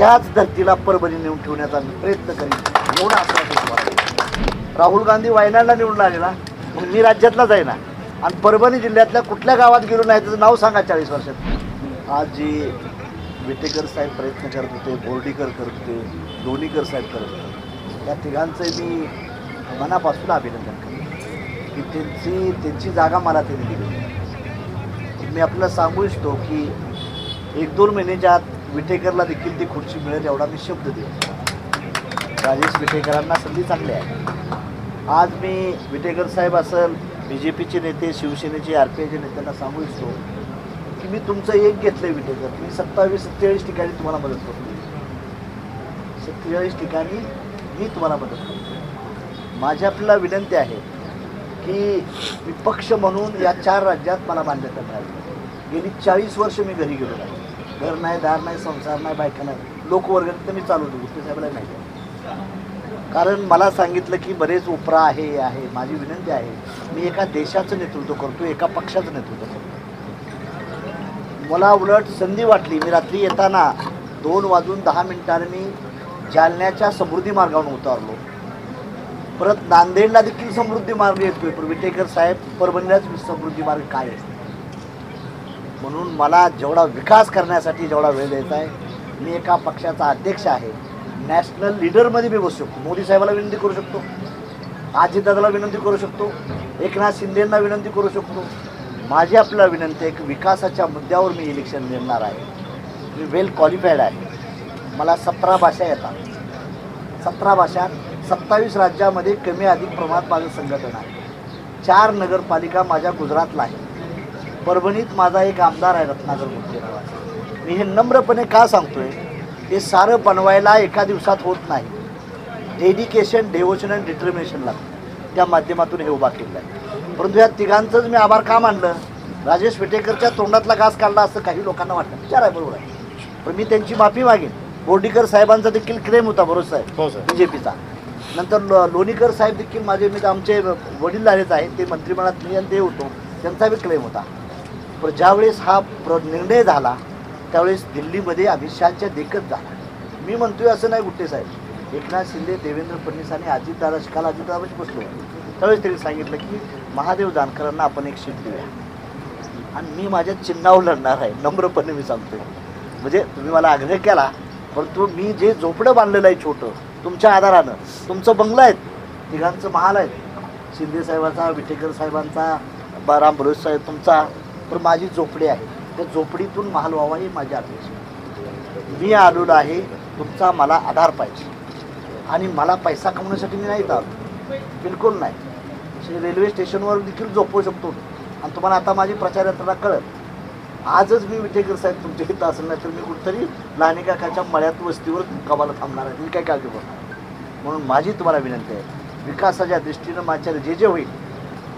त्याच धर्तीला परभणी नेऊन ठेवण्याचा मी प्रयत्न करीन. एवढा आश्वासन विश्वास राहुल गांधी वायनाडला निवडून आलेला. मग मी राज्यातला जाईना आणि परभणी जिल्ह्यातल्या कुठल्या गावात गेलो नाही त्याचं नाव सांगा चाळीस वर्षात. आज जी विटेकर साहेब प्रयत्न करत होते बोर्डीकर करत होते लोणीकर साहेब करत होते त्या तिघांचं मी मनापासून अभिनंदन करतो. की त्यांची त्यांची जागा मला त्यांनी दिली. मी आपल्याला सांगू इच्छितो की एक दोन महिन्याच्या आत विटेकरला देखील ती खुर्ची मिळेल एवढा मी शब्द देऊ राजेश विटेकरांना संधी चांगली आहे. आज मी विटेकर साहेब असेल बी जे पीचे नेते शिवसेनेचे आर पी आयचे नेत्यांना सांगू इच्छितो की मी तुमचं एक घेतलं आहे विटेकर. मी सत्तावीस सत्तेचाळीस ठिकाणी तुम्हाला मदत करतो. सत्तेचाळीस ठिकाणी मी तुम्हाला मदत करतो. माझी आपल्याला विनंती आहे की मी पक्ष म्हणून या चार राज्यात मला मान्यता मिळाली. गेली चाळीस वर्ष मी घरी गेलो नाही. घर नाही दार नाही संसार नाही बायका नाही. लोकवर्ग तर मी चालवतो गोष्टी साहेबला नाही कारण मला सांगितलं की बरेच उपरा आहे आहे. माझी विनंती आहे मी एका देशाचं नेतृत्व करतो एका पक्षाचं नेतृत्व करतो मला उलट संधी वाटली. मी रात्री येताना दोन वाजून दहा मिनिटांनी मी जालन्याच्या समृद्धी मार्गावरून उतारलो. परत नांदेडला देखील समृद्धी मार्ग येतोय. पण विटेकर साहेब परभणीलाच समृद्धी मार्ग काय आहे म्हणून मला जेवढा विकास करण्यासाठी जेवढा वेळ देत आहे मी एका पक्षाचा अध्यक्ष आहे. नॅशनल लीडरमध्ये मी बसू शकतो. मोदी साहेबाला विनंती करू शकतो. अजितदादाला विनंती करू शकतो. एकनाथ शिंदेंना विनंती करू शकतो. माझी आपल्याला विनंती आहे की विकासाच्या मुद्द्यावर मी इलेक्शन लढणार आहे. मी वेल क्वालिफाईड आहे. मला सतरा भाषा येतात. सतरा भाषा सत्तावीस राज्यामध्ये कमी अधिक प्रमाणात माझं संघटन आहे. चार नगरपालिका माझ्या गुजरातला आहे परभणीत माझा एक आमदार आहे रत्नाकर नावाचा मी हे नम्रपणे का सांगतोय? हे सारं बनवायला एका दिवसात होत नाही. डेडिकेशन डेवोशन अँड डिटर्मिनेशन लागतं त्या माध्यमातून हे उभा केलं आहे परंतु या तिघांचंच मी आभार का मानलं? राजेश विटेकरच्या तोंडातला घास काढला असं काही लोकांना वाटतं विचार आहे बरोबर आहे. पण मी त्यांची माफी मागेन. बोर्डीकर साहेबांचा देखील क्लेम होता बरोबर साहेब? हो सर बी जे पीचा नंतर लो लोणीकर साहेब देखील माझे मी आमचे वडील झालेच आहेत. ते मंत्रिमंडळात मी आणि ते होतो. त्यांचा बी क्लेम होता. पण ज्यावेळेस हा प्र निर्णय झाला त्यावेळेस दिल्लीमध्ये अमित शहाच्या देखत झाला. मी म्हणतोय असं नाही गुट्टे साहेब. एकनाथ शिंदे देवेंद्र फडणवीस आणि अजितदादा काल अजितदादाशी बसलो त्यावेळेस त्यांनी सांगितलं की महादेव जानकरांना आपण एक सीट देऊया. आणि मी माझ्या चिन्हावर लढणार आहे नम्रपणे मी सांगतोय. म्हणजे तुम्ही मला आग्रह केला परंतु मी जे झोपडं बांधलेलं आहे छोटं तुमच्या आधारानं तुमचं बंगला आहेत तिघांचं महाल आहेत शिंदे साहेबांचा विटेकर साहेबांचा बाराम बरोज साहेब तुमचा पण माझी झोपडी आहे. त्या झोपडीतून महाल व्हावा ही माझी अपेक्षा मी आलेलो आहे तुमचा मला आधार पाहिजे. आणि मला पैसा कमवण्यासाठी मी नाही येत बिलकुल नाही. शे- रेल्वे स्टेशनवर देखील झोपवू शकतो. आणि तुम्हाला आता माझी प्रचार यंत्रणा कळत आजच मी विटेकर साहेब तुमच्या इथं असेल नाही तर मी कुठतरी लहानी काकाच्या मळ्यात वस्तीवर कमाला थांबणार आहे. मी काय काळजी करणार? म्हणून माझी तुम्हाला विनंती आहे. विकासाच्या दृष्टीनं माझ्या जे जे होईल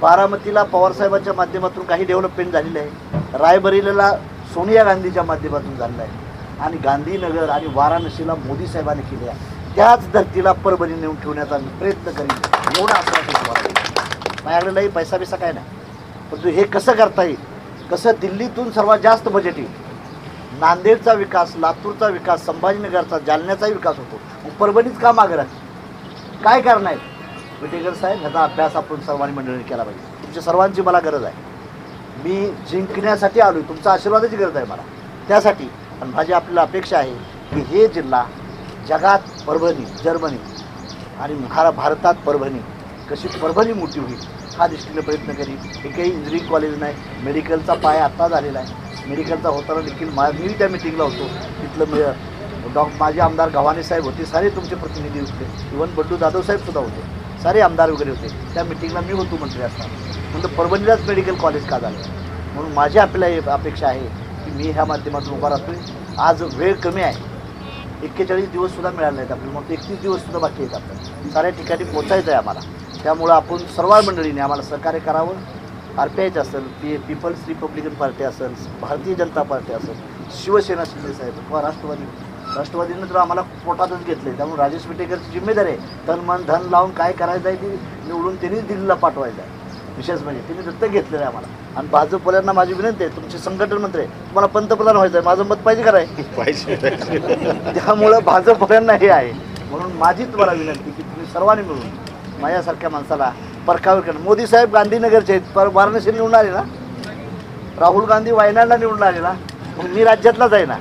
बारामतीला पवारसाहेबांच्या माध्यमातून काही डेव्हलपमेंट झालेलं आहे. रायबरेलीला सोनिया गांधीच्या माध्यमातून झालेलं आहे. आणि गांधीनगर आणि वाराणसीला मोदी साहेबांनी केले आहे. त्याच धर्तीला परभणी नेऊन ठेवण्याचा मी प्रयत्न करीन. एवढा असं तुम्हाला देतो. माझ्याकडे पैसा बिसा काय नाही. परंतु हे कसं करता येईल? कसं दिल्लीतून सर्वात जास्त बजेट येईल? नांदेडचा विकास लातूरचा विकास संभाजीनगरचा जालन्याचाही विकास होतो. परभणीच का मागं राहते काय कारण आहे? विटेकर साहेब ह्याचा अभ्यास आपण सर्वांनी मंडळीने केला पाहिजे. तुमच्या सर्वांची मला गरज आहे. मी जिंकण्यासाठी आलो आहे तुमचा आशीर्वादाची गरज आहे मला. त्यासाठी आणि माझी आपल्याला अपेक्षा आहे की हे जिल्हा जगात परभणी जर्मनी आणि महारा भारतात परभणी कशी परभणी मोठी होईल हा दृष्टीने प्रयत्न करीन. एकही इंजिनिअरिंग कॉलेज नाही. मेडिकलचा पाय आत्ता झालेला आहे. मेडिकलचा होताना देखील मा मी त्या मिटिंगला होतो. तिथलं मी डॉ माझे आमदार गव्हाणे साहेब होते. सारे तुमचे प्रतिनिधी होते. इवन बड्डू जाधव साहेब सुद्धा होते. सारे आमदार वगैरे होते. त्या मिटिंगला मी होतो मंत्री असताना. म्हणजे परभणीलाच मेडिकल कॉलेज का झालं? म्हणून माझी आपल्याला एक अपेक्षा आहे की मी ह्या माध्यमातून उभा राहतोय. आज वेळ कमी आहे. एक्केचाळीस दिवससुद्धा मिळाले नाहीत आपल्याला. मग एकतीस दिवससुद्धा बाकी आहेत आपल्याला. साऱ्या ठिकाणी पोचायचं आहे आम्हाला. त्यामुळं आपण सर्व मंडळीने आम्हाला सहकार्य करावं. आर पी आयचं असेल पी पीपल्स रिपब्लिकन पार्टी असेल भारतीय जनता पार्टी असेल शिवसेना शिंदे साहेब किंवा राष्ट्रवादी राष्ट्रवादीनं तर आम्हाला पोटातच घेतले. त्यामुळे राजेश विटेकरची जिम्मेदारी आहे. तन मन धन लावून काय करायचं आहे ती निवडून त्यांनीच दिल्लीला पाठवायचं आहे. विशेष म्हणजे तिने दत्तक घेतलेलं आहे आम्हाला. आणि भाजपवाल्यांना माझी विनंती आहे तुमचे संघटन मंत्री आहे. तुम्हाला पंतप्रधान व्हायचं आहे. माझं मत पाहिजे कराय पाहिजे त्यामुळं भाजपवाल्यांना हे आहे. म्हणून माझी तुम्हाला विनंती की तुम्ही सर्वांनी मिळून माझ्यासारख्या माणसाला परकावर करणं मोदी साहेब गांधीनगरचे आहेत. पर वाराणसी निवडून आले ना? राहुल गांधी वायनाडला निवडून आले ना? मग मी राज्यातलाच आहे ना?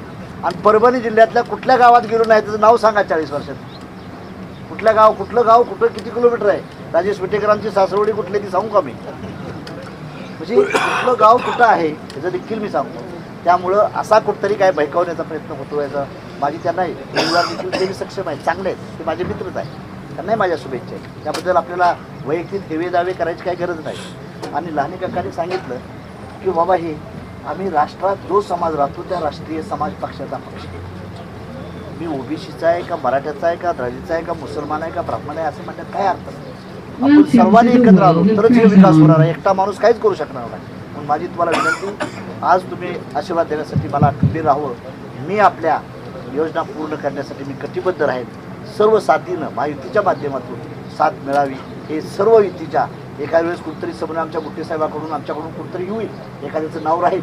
आणि परभणी जिल्ह्यातल्या कुठल्या गावात गेलो नाही त्याचं नाव सांगा चाळीस वर्षात. कुठलं गाव कुठलं गाव कुठं किती किलोमीटर आहे? राजेश विटेकरांची सासरवडी कुठली ती सांगू का मी? म्हणजे कुठलं गाव कुठं आहे त्याचं देखील मी सांगतो. त्यामुळं असा कुठतरी काय भयकावण्याचा प्रयत्न होतो याचा. माझी त्यांना परिवार देखील तेही सक्षम आहेत चांगले आहेत. ते माझे मित्रच आहेत. त्यांनाही माझ्या शुभेच्छा आहेत. त्याबद्दल आपल्याला वैयक्तिक हेवे दावे करायची काही गरज नाही. आणि लहानी काकाने सांगितलं की बाबा हे आम्ही राष्ट्रात जो समाज राहतो त्या राष्ट्रीय समाज पक्षाचा पक्ष. मी ओबीसीचा आहे का मराठ्याचा आहे का दलितचा आहे का मुसलमान आहे का ब्राह्मण आहे असं म्हणण्यात काय अर्थ नाही. आपण सर्वांनी एकत्र आलो तरच हे विकास होणार आहे. एकटा माणूस काहीच करू शकणार नाही. म्हणून माझी तुम्हाला विनंती आज तुम्ही आशीर्वाद देण्यासाठी मला खंबीर राहावं. मी आपल्या योजना पूर्ण करण्यासाठी मी कटिबद्ध राहील सर्व साथीनं महायुतीच्या माध्यमातून साथ मिळावी. हे सर्व युतीच्या एका वेळेस कुठतरी समोर आमच्या गुट्टे साहेबाकडून आमच्याकडून कुठतरी होईल एखाद्याचं नाव राहील.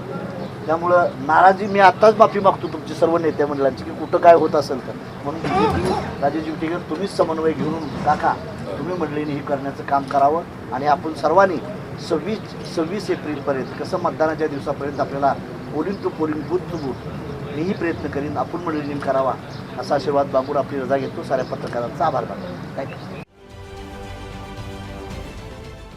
त्यामुळं नाराजी मी आत्ताच माफी मागतो तुमची सर्व नेते मंडळांची की कुठं काय होत असेल तर. म्हणून राजेजी राजेश विटेकर तुम्हीच समन्वय घेऊन टाका तुम्ही मंडळीने हे करण्याचं काम करावं. आणि आपण सर्वांनी सव्वीस सव्वीस एप्रिलपर्यंत कसं मतदानाच्या दिवसापर्यंत आपल्याला polling to polling booth to booth मीही प्रयत्न करीन आपण मंडळीने करावा. असा आशीर्वाद बाबूर आपली रजा घेतो. साऱ्या पत्रकारांचा आभार मानतो. थँक्यू